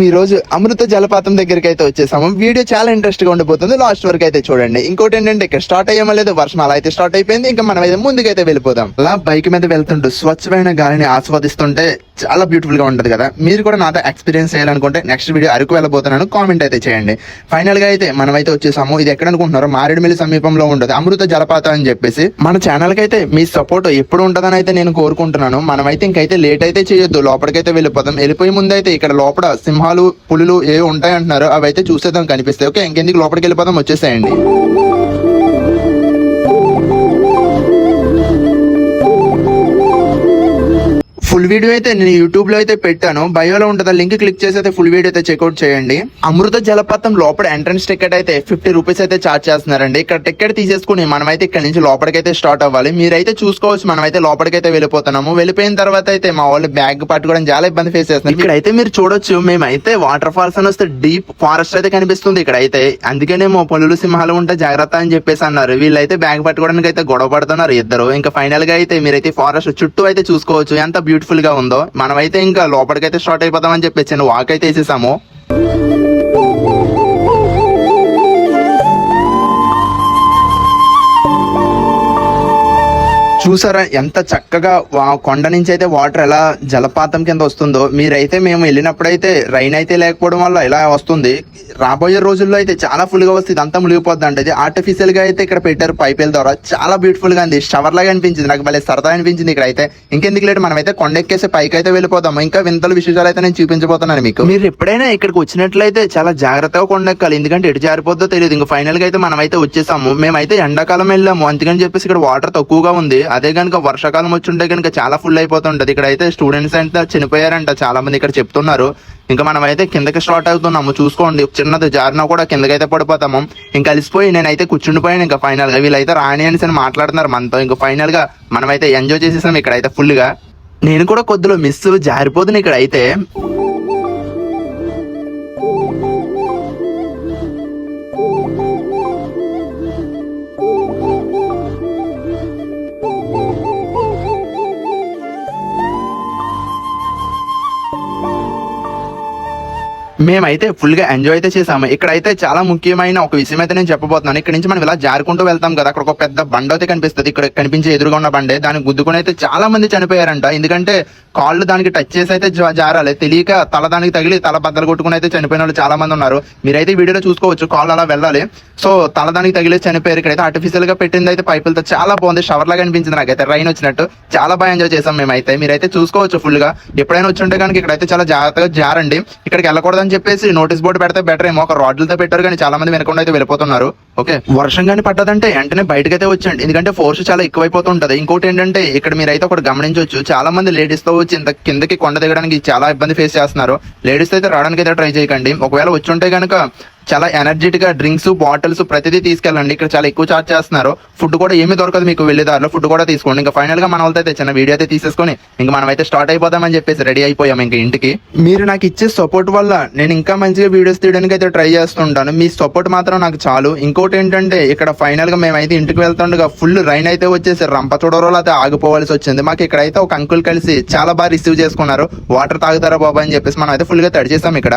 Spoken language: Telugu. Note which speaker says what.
Speaker 1: ఈ రోజు అమృత జలపాతం దగ్గరికి అయితే వచ్చేసాము. వీడియో చాలా ఇంట్రెస్ట్గా ఉండబోతుంది లాస్ట్ వరకు అయితే చూడండి. ఇంకోటి ఏంటంటే ఇక్కడ స్టార్ట్ అయ్యామో లేదు వర్షం అలా అయితే స్టార్ట్ అయిపోయింది. ఇంకా మనం అయితే ముందుకైతే వెళ్ళిపోదాం. అలా బైక్ మీద వెళ్తుంటూ స్వచ్ఛమైన గాలిని ఆస్వాదిస్తుంటే చాలా బ్యూటిఫుల్గా ఉంటుంది కదా. మీరు కూడా నాతో ఎక్స్పీరియన్స్ చేయాలనుకుంటే నెక్స్ట్ వీడియో అరకు వెళ్ళబోతున్నాను. కామెంట్ అయితే చేయండి. ఫైనల్గా అయితే మనమైతే వచ్చేసాము. ఇది ఎక్కడ అనుకుంటున్నారో? మారేడుమిల్లి సమీపంలో ఉంటుంది. అమృత జలపాతం అని చెప్పేసి. మన ఛానల్కి అయితే మీ సపోర్ట్ ఎప్పుడు ఉంటుందని అయితే నేను కోరుకుంటున్నాను. మనమైతే ఇంకైతే లేట్ అయితే చేయొద్దు. లోపలికైతే వెళ్ళిపోతాం. వెళ్ళిపోయే ముందు అయితే ఇక్కడ లోపల సింహాలు పులులు ఏవి ఉంటాయంటున్నారు అవి అయితే చూసేద్దాం కనిపిస్తాయి. ఓకే ఇంకెందుకు లోపలికి వెళ్ళిపోదాం? వచ్చేసేయండి. వీడియో అయితే నేను యూట్యూబ్లో అయితే పెట్టాను. బయోలో ఉంటుంది లింక్ క్లిక్ చేసి అయితే ఫుల్ వీడియో అయితే చెక్అౌట్ చేయండి. అమృత జలపాతం లోపల ఎంట్రన్స్ టికెట్ అయితే ఫిఫ్టీ రూపీస్ అయితే చార్జ్ చేస్తున్నారండి. ఇక్కడ టికెట్ తీసేసుకుని మనమైతే ఇక్కడ నుంచి లోపలికైతే స్టార్ట్ అవ్వాలి. మీరైతే చూసుకోవచ్చు మనమైతే లోపలికైతే వెళ్ళిపోతున్నాము. వెళ్ళిపోయిన తర్వాత అయితే మా వాళ్ళు బ్యాగ్ పట్టుకోవడం చాలా ఇబ్బంది ఫేస్ చేస్తున్నారు. ఇక్కడ అయితే మీరు చూడొచ్చు మేమైతే వాటర్ ఫాల్స్ అని వస్తే డీప్ ఫారెస్ట్ అయితే కనిపిస్తుంది ఇక్కడ అయితే అందుకేనేమో పులులు సింహాలు ఉంటే జాగ్రత్త అని చెప్పేసి అన్నారు. వీళ్ళైతే బ్యాగ్ పట్టుకోవడానికి అయితే గొడవ పడుతున్నారు ఇద్దరు. ఇంకా ఫైనల్గా అయితే మీరైతే ఫారెస్ట్ చుట్టూ అయితే చూసుకోవచ్చు. ఎంత బ్యూటిఫుల్ గా ఉందో మనమైతే ఇంకా లోపలికైతే స్టార్ట్ అయిపోదాం అని చెప్పేసి వాక్ అయితే వేసేసాము. చూసారా? ఎంత చక్కగా వా- కొండ నుంచి అయితే వాటర్ ఎలా జలపాతం కింద వస్తుందో. మీరైతే మేము వెళ్ళినప్పుడైతే రైన్ అయితే లేకపోవడం వల్ల ఇలా వస్తుంది. రాబోయే రోజుల్లో అయితే చాలా ఫుల్గా వస్తుంది అంతా మునిగిపోద్ది అంటే. ఇది ఆర్టిఫిషియల్గా అయితే ఇక్కడ పెట్టారు పైపుల ద్వారా. చాలా బ్యూటిఫుల్గా ఉంది. షవర్ లాగా అనిపించింది. నాకు భలే సరదా అనిపించింది ఇక్కడ అయితే ఇంకెందుకు లేదు మనం అయితే కొండ ఎక్కేసి పైకి అయితే వెళ్ళిపోదాం ఇంకా వింతలు విశేషాలు అయితే నేను చూపించబోతున్నాను మీకు. మీరు ఎప్పుడైనా ఇక్కడికి వచ్చినట్లయితే చాలా జాగ్రత్తగా కొండ ఎక్కాలి. ఎందుకంటే ఎటు జారిపోద్దో తెలియదు. ఇంకా ఫైనల్గా అయితే మనం అయితే వచ్చేసాము. మేమైతే ఎండాకాలం వెళ్ళాము. అందుకని చెప్పేసి ఇక్కడ వాటర్ తక్కువగా ఉంది. అదే కనుక వర్షాకాలం వచ్చి ఉంటే కనుక చాలా ఫుల్ అయిపోతుంటది. ఇక్కడ అయితే స్టూడెంట్స్ అంతా చనిపోయారంట చాలా మంది ఇక్కడ చెప్తున్నారు. ఇంకా మనం అయితే కిందకి స్టార్ట్ అవుతున్నాము. చూసుకోండి చిన్నది జారినా కూడా కిందకైతే పడిపోతాము. ఇంకా కలిసిపోయి నేనైతే కూర్చుండిపోయాను. ఇంకా ఫైనల్గా వీళ్ళైతే రాని అనేసి అని మాట్లాడుతున్నారు మనతో. ఇంకా ఫైనల్గా మనమైతే ఎంజాయ్ చేసేసాం ఇక్కడ అయితే ఫుల్గా. నేను కూడా కొద్దిలో మిస్ జారిపోతుంది ఇక్కడ అయితే మేమైతే ఫుల్గా ఎంజాయ్ అయితే చేసాము ఇక్కడైతే చాలా ముఖ్యమైన ఒక విషయం అయితే నేను చెప్పబోతున్నాను. ఇక్కడ నుంచి మనం ఇలా జారుకుంటూ వెళ్తాం కదా అక్కడ ఒక పెద్ద బండ అయితే కనిపిస్తుంది. ఇక్కడ కనిపించే ఎదురుగా ఉన్న బండే. దానికి గుద్దుకొని అయితే చాలా మంది చనిపోయారంట. ఎందుకంటే కాళ్ళు దానికి టచ్ చేసి అయితే జా- జారాలి. తెలియక తల దానికి తగిలి తల బద్దలు కొట్టుకుని అయితే చనిపోయిన వాళ్ళు చాలా మంది ఉన్నారు. మీరైతే వీడియోలో చూసుకోవచ్చు కాళ్ళు అలా వెళ్ళాలి. సో తల దానికి తగిలి చనిపోయారు. ఇక్కడైతే ఆర్టిఫిషియల్గా పెట్టింది అయితే పైపులతో చాలా బాగుంది. షవర్ లాగా అనిపించింది నాకైతే. రైన్ వచ్చినట్టు. చాలా బాగా ఎంజాయ్ చేసాం మేమైతే. మీరైతే చూసుకోవచ్చు ఫుల్గా. ఎప్పుడైనా వచ్చి ఉంటే కనుక ఇక్కడైతే చాలా జాగ్రత్తగా జారండి. ఇక్కడికి వెళ్ళకూడదని చెప్పేసి నోటీస్ బోర్డు పెడితే బెటర్ ఏమో. ఒక రాడ్లతో పెట్టారు కానీ చాలా మంది వినకుండా అయితే వెళ్ళిపోతున్నారు. ఓకే వర్షం కానీ పడ్డదంటే వెంటనే బయటకు అయితే వచ్చండి ఎందుకంటే ఫోర్స్ చాలా ఎక్కువైపోతుంటది. ఇంకోటి ఏంటంటే ఇక్కడ మీరైతే ఒకటి గమనించవచ్చు. చాలా మంది లేడీస్తో వచ్చి ఇంత కిందకి కొండ దిగడానికి చాలా ఇబ్బంది ఫేస్ చేస్తున్నారు. లేడీస్ అయితే రావడానికి అయితే ట్రై చేయకండి. ఒకవేళ వచ్చి ఉంటే కనుక చాలా ఎనర్జెటిక్గా డ్రింక్స్ బాటిల్స్ ప్రతిదీ తీసుకెళ్ళండి. ఇక్కడ చాలా ఎక్కువ చార్జ్ చేస్తున్నారు. ఫుడ్ కూడా ఏమీ దొరకదు మీకు వెళ్ళేదారిలో ఫుడ్ కూడా తీసుకోండి. ఇంకా ఫైనల్గా మన వాళ్ళతో అయితే చిన్న వీడియో అయితే తీసేసుకొని ఇంకా మనం అయితే స్టార్ట్ అయిపోదామని చెప్పేసి రెడీ అయిపోయాం ఇంకా ఇంటికి. మీరు నాకు ఇచ్చే సపోర్ట్ వల్ల నేను ఇంకా మంచిగా వీడియోస్ తీయడానికి అయితే ట్రై చేస్తుంటాను. మీ సపోర్ట్ మాత్రం నాకు చాలు. ఇంకోటి ఏంటంటే ఇక్కడ ఫైనల్గా మేమైతే ఇంటికి వెళ్తుండగా ఫుల్ రైన్ అయితే వచ్చేసి రంపచోడవరంలో అయితే ఆగిపోవాల్సి వచ్చింది. మాకు ఇక్కడైతే ఒక అంకుల్ కలిసి చాలా బాగా రిసీవ్ చేసుకున్నారు. వాటర్ తాగుతారా బాబా అని చెప్పేసి మనం అయితే ఫుల్గా తడిచేసాం ఇక్కడ.